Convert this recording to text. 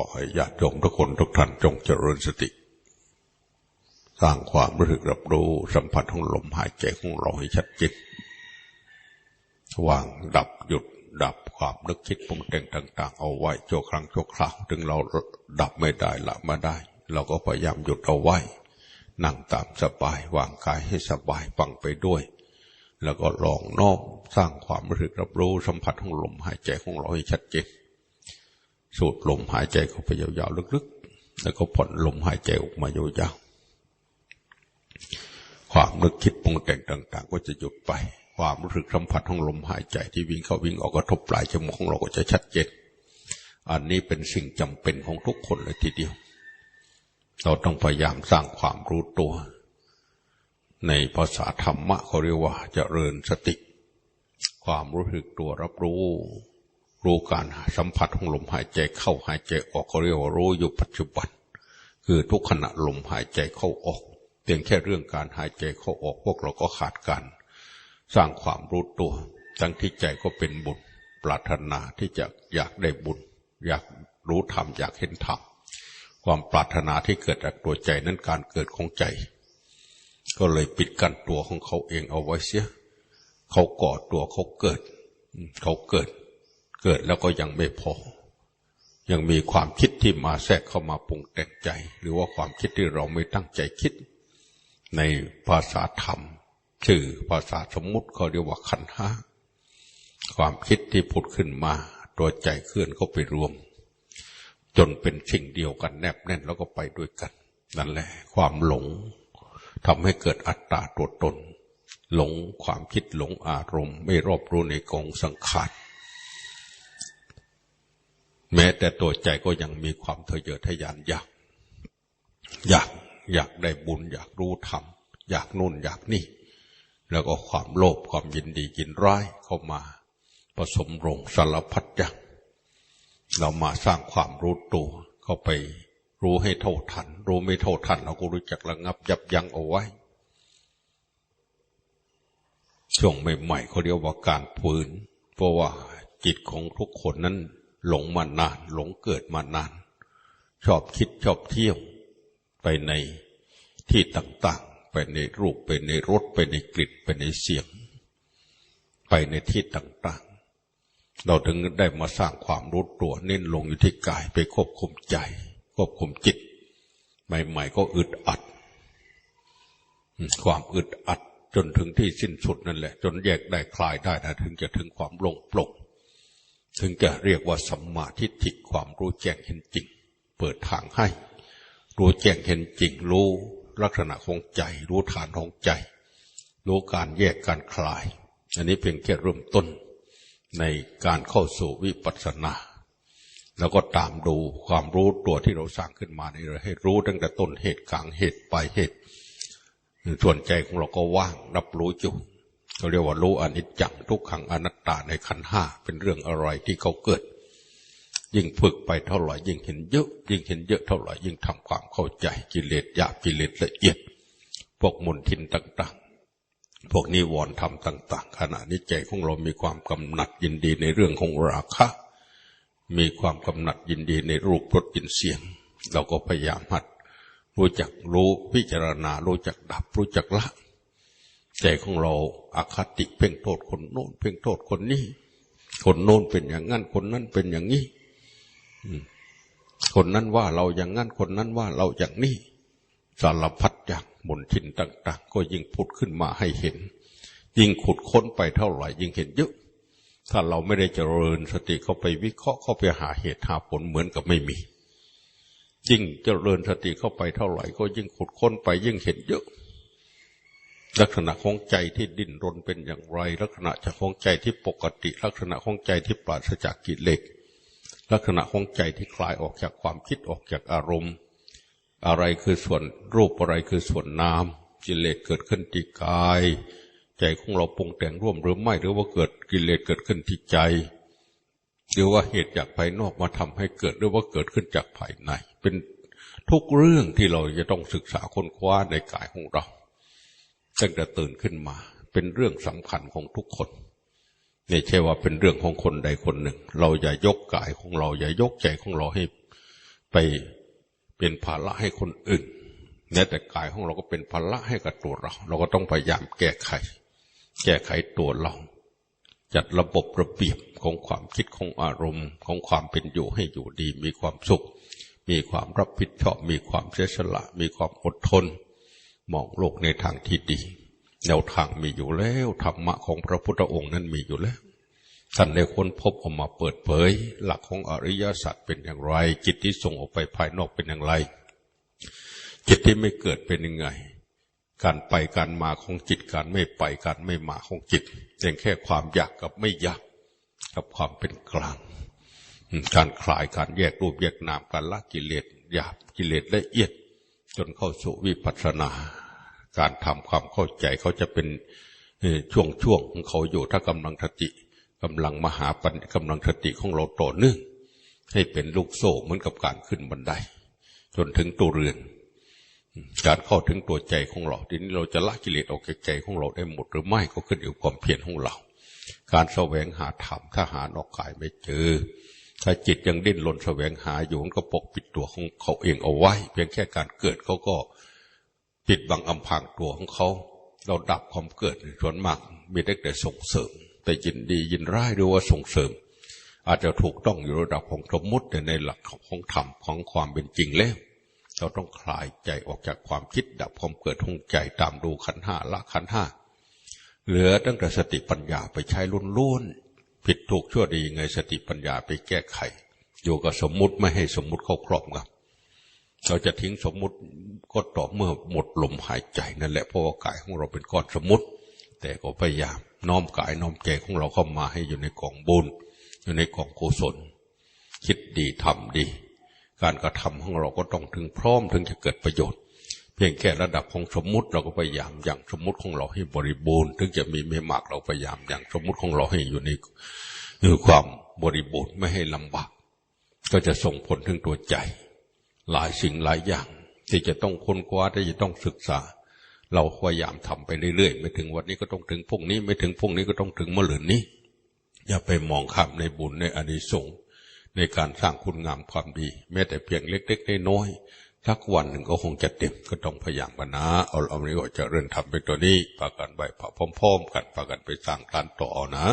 อให้ญาติโยมทุกคนทุกท่านจงเจริญสติ สร้างความรู้สึกรับรู้สัมผัสของลมหายใจของเราให้ชัดเจนวางดับหยุดดับความนึกคิดปรุงแต่งต่าง ๆ เอาไว้ชั่วครั้งชั่วคราวถึงเราดับไม่ได้ละมาได้ เราก็พยายามหยุดเอาไว้ นั่งตามสบายวางกายให้สบายฟังไปด้วย แล้วก็ลองน้อมสร้างความรู้สึกรับรู้สัมผัสของลมหายใจของเราให้ชัดเจน สูดลมหายใจเข้าไปยาวๆลึกๆ แล้วก็ผ่อนลมหายใจออกมายาวๆความนึกคิดปรุงแต่งต่าง ๆ ก็จะหยุดไป ความรู้สึกสัมผัสของลมหายใจที่วิ่งเข้าวิ่งออกกระทบปลายจมูกของเราก็จะชัดเจนอันนี้เป็นสิ่งจำเป็นของทุกคนเลยทีเดียว เราต้องพยายามสร้างความรู้ตัว ในภาษาธรรมะเขาเรียกว่าเจริญสติ ความรู้สึกตัวรับรู้ รู้การสัมผัสของลมหายใจเข้าหายใจออกเขาเรียกว่ารู้อยู่ปัจจุบัน คือทุกขณะลมหายใจเข้าออกเพียงแค่เรื่องการหายใจเข้าออกพวกเราก็ขาดการสร้างความรู้ตัว ทั้งที่ใจก็เป็นบุญปรารถนาที่จะอยากได้บุญ อยากรู้ธรรมอยากเห็นธรรมความปรารถนาที่เกิดจากตัวใจนั้นการเกิดของใจ ก็เลยปิดกั้นตัวของเขาเองเอาไว้เสีย เขาก่อตัวเขาเกิด เขาเกิด เกิดแล้วก็ยังไม่พอ ยังมีความคิดที่มาแทรกเข้ามาปรุงแต่งใจ หรือว่าความคิดที่เราไม่ตั้งใจคิด ในภาษาธรรมชื่อภาษาสมมุติเขาเรียกว่าขันห้าความคิดที่ผุดขึ้นมา ตัวใจเคลื่อนเข้าไปรวม จนเป็นสิ่งเดียวกันแนบแน่นแล้วก็ไปด้วยกัน นั่นแหละ ความหลงทำให้เกิดอัตตาตัวตน หลงความคิดหลงอารมณ์ ไม่รอบรู้ในกองสังขาร แม้แต่ตัวใจก็ยังมีความทะเยอทะยานอยาก อยากอยากได้บุญ อยากรู้ธรรมอยากนู่นอยากนี่ แล้วก็ความโลภความยินดียินร้ายเข้ามาผสมรงสารพัดอย่างเรามาสร้างความรู้ตัวเข้าไปรู้ให้เท่าทัน รู้ไม่เท่าทัน เราก็รู้จักระงับยับยั้งเอาไว้ ช่วงใหม่ๆเขาเรียกว่าการฝืน เพราะว่าจิตของทุกคนนั้น หลงมานาน หลงเกิดมานาน ชอบคิดชอบเที่ยวไปในที่ต่างๆ ไปในรูปไปในรสไปในกลิ่นไปในเสียง ไปในที่ต่างๆ เราถึงได้มาสร้างความรู้ตัวเน้นลงอยู่ที่กายไปควบคุมใจ ควบคุมจิต ใหม่ ๆ ก็อึดอัด ความอึดอัดจนถึงที่สิ้นสุดนั่นแหละ จนแยกได้คลายได้นะถึงจะถึงความลงปลง ถึงจะเรียกว่าสัมมาทิฏฐิความรู้แจ้งเห็นจริง เปิดทางให้ รู้แจ้งเห็นจริง รู้ลักษณะของใจ รู้ฐานของใจ รู้การแยกการคลาย อันนี้เพียงแค่เริ่มต้นในการเข้าสู่วิปัสสนา แล้วก็ตามดูความรู้ตัวที่เราสร้างขึ้นมาในเราให้รู้ตั้งแต่ต้นเหตุกลางเหตุปลายเหตุ ส่วนใจของเราก็ว่างรับรู้อยู่ เขาเรียกว่ารู้อนิจจังทุกขังอนัตตาในขันห้าเป็นเรื่องอะไรที่เขาเกิด ยิ่งฝึกไปเท่าไหร่ยิ่งเห็นเยอะ ยิ่งเห็นเยอะเท่าไหร่ยิ่งทำความเข้าใจกิเลสหยาบกิเลสละเอียด พวกมลทินต่างๆ พวกนิวรณ์ธรรมต่าง ๆ ขณะนี้ใจของเรามีความกำหนัดยินดีในเรื่องของราคะ มีความกำหนัดยินดีในรูปรสกลิ่นเสียง เราก็พยายามหัด รู้จักรู้พิจารณารู้จักดับรู้จักละ ใจของเราอาคติเพ่งโทษคนโน้นเพ่งโทษคนนี้ คนโน้นเป็นอย่างนั้นคนนั้นเป็นอย่างนี้คนนั้นว่าเราอย่างนั้นคนนั้นว่าเราอย่างนี้สารพัดอย่างมนทินต่าง ๆ ก็ยิ่งพุดขึ้นมาให้เห็น ยิ่งขุดค้นไปเท่าไหร่ยิ่งเห็นเยอะ ถ้าเราไม่ได้เจริญสติเข้าไปวิเคราะห์เข้าไปหาเหตุหาผลเหมือนกับไม่มียิ่งเจริญสติเข้าไปเท่าไหร่ก็ยิ่งขุดค้นไปยิ่งเห็นเยอะ ลักษณะของใจที่ดิ้นรนเป็นอย่างไร ลักษณะจะของใจที่ปกติ ลักษณะของใจที่ปราศจากกิเลสลักษณะของใจที่คลายออกจากความคิดออกจากอารมณ์ อะไรคือส่วนรูปอะไรคือส่วนนามกิเลสเกิดขึ้นที่กาย ใจของเราปรุงแต่งร่วมหรือไม่หรือว่าเกิดกิเลสเกิดขึ้นที่ใจ หรือว่าเหตุจากภายนอกมาทำให้เกิดหรือว่าเกิดขึ้นจากภายใน เป็นทุกเรื่องที่เราจะต้องศึกษาค้นคว้าในกายของเรา ตั้งแต่ตื่นขึ้นมา เป็นเรื่องสำคัญของทุกคนไม่ใช่ว่าเป็นเรื่องของคนใดคนหนึ่ง เราอย่ายกกายของเรา อย่ายกใจของเราให้ไปเป็นภาระให้คนอื่นแม้แต่กายของเราก็เป็นภาระให้กับตัวเรา เราก็ต้องพยายามแก้ไข แก้ไขตัวเรา จัดระบบระเบียบของความคิดของอารมณ์ของความเป็นอยู่ให้อยู่ดี มีความสุข มีความรับผิดชอบ มีความเสียสละ มีความอดทน มองโลกในทางที่ดี แนวทางมีอยู่แล้วธรรมะของพระพุทธองค์นั้นมีอยู่แล้วท่านได้ค้นพบออกมาเปิดเผย หลักของอริยสัจเป็นอย่างไร จิตที่ส่งออกไปภายนอกเป็นอย่างไร จิตที่ไม่เกิดเป็นยังไง การไปการมาของจิตการไม่ไปการไม่มาของจิตเพียงแค่ความอยากกับไม่อยากกับความเป็นกลาง การคลายการแยกรูปแยกนามการละกิเลสหยาบกิเลสละเอียด จนเข้าสู่วิปัสสนา การทำความเข้าใจเขาจะเป็นช่วงช่วงของเขาอยู่ถ้ากำลังสติกำลังมหาปัญกำลังสติของเราต่อเนื่องให้เป็นลูกโซ่เหมือนกับการขึ้นบันได จนถึงตัวเรือน การเข้าถึงตัวใจของเราทีนี้เราจะละกิเลสออกจากใจของเราได้หมดหรือไม่ก็ขึ้นอยู่กับความเพียรของเรา การแสวงหาธรรมถ้าหานอกกายไม่เจอ ถ้าจิตยังดิ้นรนแสวงหาอยู่มันก็ปกปิดตัวของเขาเองเอาไว้ เพียงแค่การเกิดเขาก็ปิดบังอำพางตัวของเขา เราดับความเกิดส่วนมากมีได้แต่ส่งเสริม แต่ยินดียินร้ายหรือว่าส่งเสริม อาจจะถูกต้องอยู่ระดับของสมมติแต่ในหลักของธรรมของความเป็นจริงแล้วเราต้องคลายใจออกจากความคิดดับความเกิดทงใจตามดูขันห้าละขันห้าเหลือตั้งแต่สติปัญญาไปใช้ล้วน ผิดถูกชั่วดีไงสติปัญญาไปแก้ไข อยู่กับสมมุติไม่ให้สมมุติเข้าครอบงำเราจะทิ้งสมมุติก็ต่อเมื่อหมดลมหายใจนั่นแหละเพราะว่ากายของเราเป็นก้อนสมมุติ แต่ก็พยายามน้อมกายน้อมใจของเราเข้ามาให้อยู่ในกองบุญอยู่ในกองกุศล คิดดีทำดี การกระทำของเราก็ต้องถึงพร้อมถึงจะเกิดประโยชน์ เพียงแค่ระดับของสมมุติเราก็พยายามอย่างสมมุติของเราให้บริบูรณ์ ถึงจะมีไม่มากเราพยายามอย่างสมมุติของเราให้อยู่ในคือความบริบูรณ์ไม่ให้ลำบากก็จะส่งผลถึงตัวใจ หลายสิ่งหลายอย่าง ที่จะต้องค้นคว้าที่จะต้องศึกษา เราพยายามทำไปเรื่อยๆ ไม่ถึงวันนี้ก็ต้องถึงพวกนี้ ไม่ถึงพวกนี้ก็ต้องถึงเมะลืนนี้ อย่าไปมองข้ามในบุญในอนิสงส์ในการสร้างคุณงามความดี แม้แต่เพียงเล็กๆน้อยๆ สักวันหนึ่งก็คงจะเต็มก็ต้องพยายามกันนะ เอาเอาเนี้ว่าจะเริ่มทำเป็นตัวนี้ปากันใบพร้อมๆกันปากันไปสร้างการต่อนะ